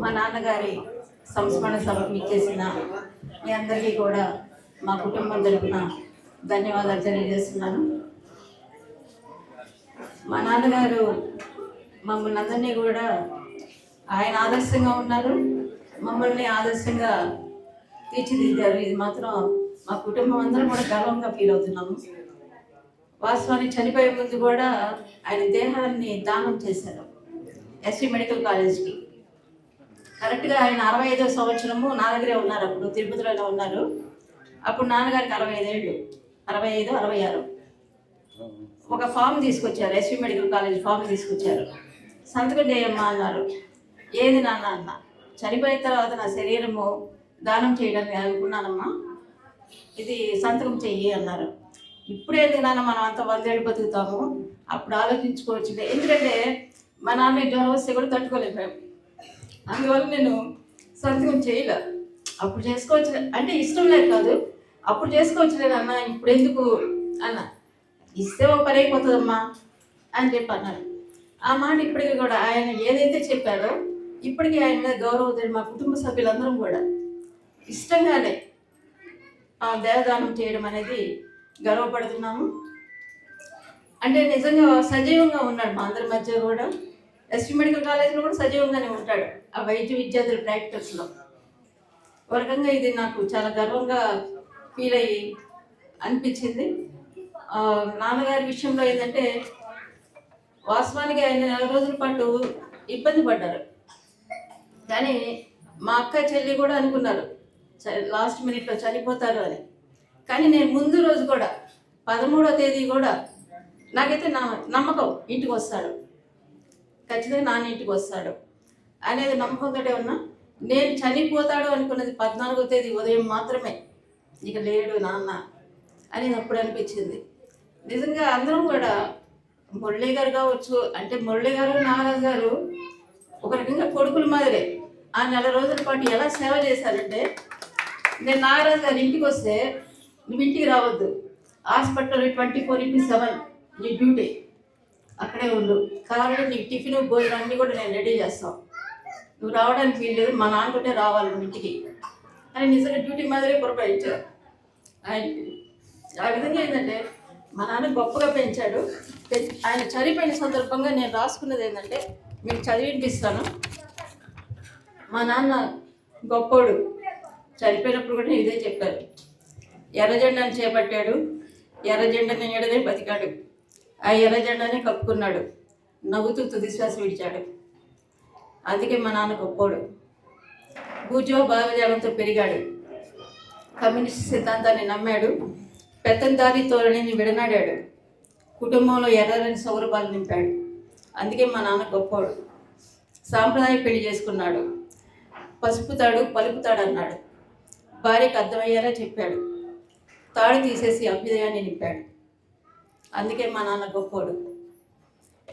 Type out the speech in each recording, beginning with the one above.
మా నాన్నగారి సంస్మరణ సభకు ఇచ్చేసిన మీ అందరికీ కూడా మా కుటుంబం తరఫున ధన్యవాదాలు తెలియజేస్తున్నాను. మా నాన్నగారు మమ్మల్ని అందరినీ కూడా ఆయన ఆదర్శంగా ఉన్నారు. మమ్మల్ని ఆదర్శంగా తీర్చిదిద్దారు. ఇది మాత్రం మా కుటుంబం అందరం కూడా గర్వంగా ఫీల్ అవుతున్నాము. వాస్తవానికి చనిపోయే ముందు కూడా ఆయన దేహాన్ని దానం చేశారు. ఎస్వి మెడికల్ కాలేజ్కి. కరెక్ట్గా ఆయన అరవై ఐదో సంవత్సరము నా దగ్గరే ఉన్నారు అప్పుడు తిరుపతిలో ఉన్నారు? అప్పుడు నాన్నగారికి అరవై ఐదేళ్ళు అరవై ఐదు అరవై ఆరు ఒక ఫామ్ తీసుకొచ్చారు ఎస్వి మెడికల్ కాలేజ్ ఫామ్ తీసుకొచ్చారు. సంతకం చేయమ్మా అన్నారు. ఏది నాన్న అన్న? చనిపోయిన తర్వాత నా శరీరము దానం చేయడానికి అనుకున్నానమ్మా. ఇది సంతకం చెయ్యి అన్నారు. ఇప్పుడేది నాన్న మనం అంత వందేళ్ళు బతుకుతాము? అప్పుడు ఆలోచించుకోవచ్చు ఎందుకంటే మా నాన్న జ్వరం వస్తే కూడా తట్టుకోలేకపోయాం. అందువల్ల నేను సంతకం చేయలే. అప్పుడు చేసుకోవచ్చు అంటే ఇష్టం లేదు కాదు. అప్పుడు చేసుకోవచ్చు లేదు అన్న ఇప్పుడు ఎందుకు అన్న. ఇస్తే ఒక పని అయిపోతుందమ్మా అని చెప్పి అన్నారు ఆ మాట ఇప్పటికీ కూడా ఆయన ఏదైతే చెప్పారో ఇప్పటికీ ఆయన మీద గౌరవం మా కుటుంబ సభ్యులందరం కూడా. ఇష్టంగానే దేవదానం చేయడం అనేది గర్వపడుతున్నాము. అంటే నిజంగా సజీవంగా ఉన్నాడు మా అందరి మధ్య కూడా. ఎస్వి మెడికల్ కాలేజ్లో కూడా సజీవంగానే ఉంటాడు. ఆ వైద్య విద్యార్థుల ప్రాక్టీస్లో. ఒక రకంగా ఇది నాకు చాలా గర్వంగా ఫీల్ అయ్యి అనిపించింది. నాన్నగారి విషయంలో ఏంటంటే వాస్తవానికి ఆయన నెల రోజుల పాటు ఇబ్బంది పడ్డారు. కానీ మా అక్క చెల్లి కూడా అనుకున్నారు లాస్ట్ మినిట్లో చనిపోతారు అని. కానీ నేను ముందు రోజు కూడా పదమూడో తేదీ కూడా నాకైతే నా నమ్మకం ఇంటికి వస్తాడు. ఖచ్చితంగా నాన్న ఇంటికి వస్తాడు. అనేది నమ్మకంతోటే ఉన్నా. నేను చనిపోతాడు అనుకున్నది పద్నాలుగో తేదీ ఉదయం మాత్రమే. ఇక లేడు నాన్న అని అప్పుడు అనిపించింది. నిజంగా అందరం కూడా మురళి గారు కావచ్చు అంటే మురళి గారు నాగరాజు గారు ఒక రకంగా కొడుకుల మాదిరే. ఆ నెల రోజుల పాటు ఎలా సేవ చేశారంటే నేను నాగరాజు గారి ఇంటికి వస్తే నువ్వు ఇంటికి రావద్దు. Hospital twenty four into seven నీ డ్యూటీ. అక్కడే ఉండు. కావాలంటే నీకు టిఫిన్ భోజనం అన్నీ కూడా నేను రెడీ చేస్తాం. నువ్వు రావడానికి వీల్లేదు మా నాన్నకుంటే రావాలి నువ్వు ఇంటికి. అని నిజంగా డ్యూటీ మాదిరే పురపాయించారు ఆయనకి ఆ విధంగా ఏంటంటే మా నాన్న గొప్పగా పెంచాడు. ఆయన చనిపోయిన సందర్భంగా నేను రాసుకున్నది ఏంటంటే మీకు చదివినిపిస్తాను మా నాన్న గొప్పోడు. చనిపోయినప్పుడు కూడా ఇదే చెప్పారు. ఎర్రజెండాను చేపట్టాడు. ఎర్రజెండని ఎడదే బతికాడు. ఆ ఎర్రజెండానే కప్పుకున్నాడు. నవ్వుతూ తుదిశ్వాస విడిచాడు. అందుకే మా నాన్న గొప్పోడు. భూజో భావజాలంతో పెరిగాడు. కమ్యూనిస్ట్ సిద్ధాంతాన్ని నమ్మాడు. పెత్తందారి తోరణిని విడనాడాడు. కుటుంబంలో ఎర్రని సౌరభాలు నింపాడు. అందుకే మా నాన్న గొప్పోడు. సాంప్రదాయ పెళ్ళి చేసుకున్నాడు. పసుపుతాడు పలుపుతాడు అన్నాడు. భార్యకు అర్థమయ్యేలా చెప్పాడు. తాడు తీసేసి అభ్యుదయాన్ని నింపాడు. అందుకే మా నాన్న గొప్పోడు.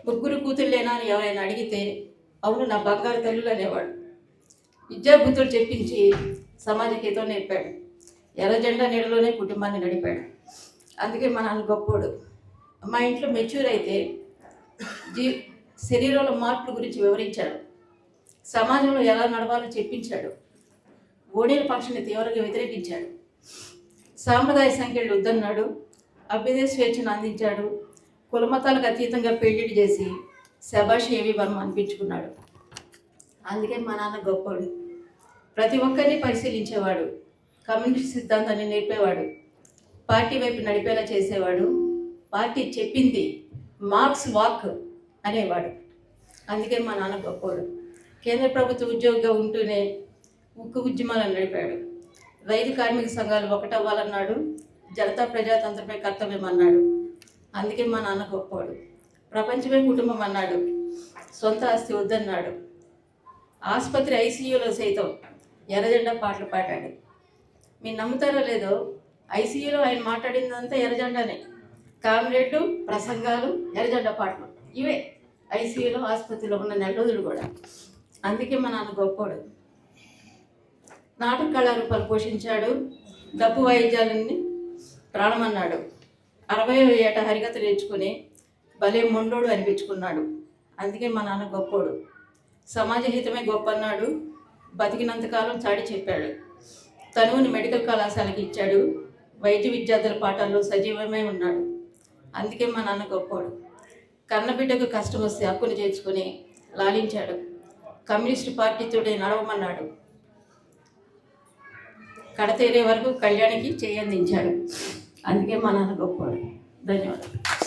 ముగ్గురు కూతుళ్ళేనా అని ఎవరైనా అడిగితే అవును నా బంగారు తల్లులు అనేవాడు. విద్యాబుద్ధులు చెప్పించి సమాజకేతో నేర్పాడు. ఎర్ర జెండా నీడలోనే కుటుంబాన్ని నడిపాడు. అందుకే మా నాన్న గొప్పోడు. మా ఇంట్లో మెచ్యూర్ అయితే జీ శరీరంలో మార్పుల గురించి వివరించాడు. సమాజంలో ఎలా నడవాలో చెప్పించాడు. ఓడేల పక్షాన్ని తీవ్రంగా వ్యతిరేకించాడు. సాంప్రదాయ సంఖ్యలు వద్దన్నాడు. అభ్యుదయ స్వేచ్ఛను అందించాడు. కులమతాలకు అతీతంగా పెళ్ళిళ్ళు చేసి శభాష్ ఏవి వర్మ అనిపించుకున్నాడు. అందుకే మా నాన్న గొప్పోడు ప్రతి ఒక్కరిని పరిశీలించేవాడు. కమ్యూనిస్ట్ సిద్ధాంతాన్ని నేర్పేవాడు. పార్టీ వైపు నడిపేలా చేసేవాడు. పార్టీ చెప్పింది మార్క్స్ వాక్ అనేవాడు. అందుకే మా నాన్న గొప్పోడు కేంద్ర ప్రభుత్వ ఉద్యోగిగా ఉంటూనే ఉక్కు ఉద్యమాలను నడిపాడు. రైతు కార్మిక సంఘాలు ఒకటవ్వాలన్నాడు. జనతా ప్రజాతంత్రపై కర్తవ్యం అన్నాడు అందుకే మా నాన్న గొప్పవాడు. ప్రపంచమే కుటుంబం అన్నాడు. సొంత ఆస్తి వద్దన్నాడు. ఆసుపత్రి ఐసీయూలో సైతం ఎర్రజెండా పాటలు పాడాడు. మీరు నమ్ముతారో లేదో ఐసీయూలో ఆయన మాట్లాడిందంతా ఎర్రజెండానే. కామ్రేడ్లు ప్రసంగాలు ఎర్రజెండా పాటలు ఇవే ఐసీయూలో ఆసుపత్రిలో ఉన్న నెల రోజులు కూడా. అందుకే మా నాన్న గొప్పోడు. నాటక కళారూపాలు పోషించాడు. డప్పు వాయిద్యాలన్నీ ప్రాణమన్నాడు. అరవై ఏట హరికథ నేర్చుకుని భలే మొండోడు అనిపించుకున్నాడు. అందుకే మా నాన్న గొప్పోడు. సమాజ హితమే గొప్ప అన్నాడు బతికినంతకాలం చాటి చెప్పాడు. తనువుని మెడికల్ కళాశాలకి ఇచ్చాడు. వైద్య విద్యార్థుల పాఠాల్లో సజీవమే ఉన్నాడు. అందుకే మా నాన్న గొప్పోడు. కన్నబిడ్డకు కష్టం వస్తే హక్కును చేర్చుకుని లాలించాడు. కమ్యూనిస్ట్ పార్టీతోడే నడవమన్నాడు. కడతేరే వరకు కళ్యాణికి చేయందించాడు. అందుకే మా నాన్న గొప్పవాడు ధన్యవాదాలు.